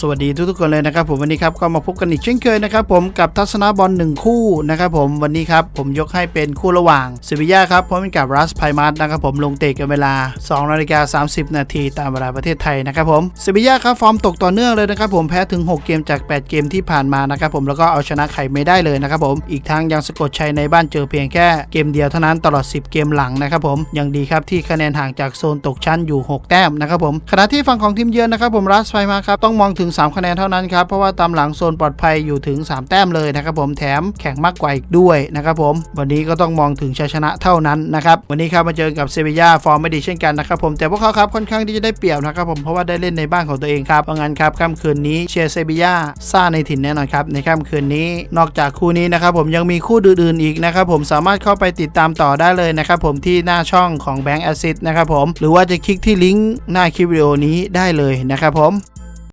สวัสดีทุกๆคนเลยนะครับผมวันนี้ครับก็มาพบกันอีกเช่นเคยนะครับผมกับทัศนาบอลหนึ่งคู่นะครับผมวันนี้ครับผมยกให้เป็นคู่ระหว่างเซบีย่าครับพร้อมกับรัสไพมัสนะครับผมลงเตะกันเวลา2นาฬิกา30 นาทีตามเวลาประเทศไทยนะครับผมเซบีย่าครับฟอร์มตกต่อเนื่องเลยนะครับผมแพ้ถึง 6 เกมจาก 8 เกมที่ผ่านมานะครับผมแล้วก็เอาชนะใครไม่ได้เลยนะครับผมอีกทั้งยังสะกดชัยในบ้านเจอเพียงแค่เกมเดียวเท่านั้นตลอด 10 เกมหลังนะครับผมยังดีครับที่คะแนนห่างจากโซนตกชั้นอยู่ 6 แต้มนะครับผมขณะที่ฝั่งของทีมเยือนนะครับผมรัสไพมาครับต้องมองถึงง 3 คะแนนเท่านั้นครับ เพราะว่าตามหลังโซนปลอดภัยอยู่ถึง 3 แต้มเลยนะครับผมแถมแข่งมากกว่าอีกด้วยนะครับผมวันนี้ก็ต้องมองถึงชัยชนะเท่านั้นนะครับวันนี้ครับมาเจอกับเซบีย่าฟอร์มไม่ดีเช่นกันนะครับผมแต่พวกเขาครับค่อนข้างที่จะได้เปรียบนะครับผมเพราะว่าได้เล่นในบ้านของตัวเองครับเพราะงั้นครับค่ำคืนนี้เชียร์เซบีย่าซ่าในถิ่นแน่นอนครับในค่ำคืนนี้นอกจากคู่นี้นะครับผมยังมีคู่อื่นๆอีกนะครับผมสามารถเข้าไปติดตามต่อได้เลยนะครับผมที่หน้าช่องของแบงก์แอซิดนะครับผมหรือว่าจะคลิกที่ลิงก์หน้าคลิปวิดีโอนี้ได้เลยนะครับผม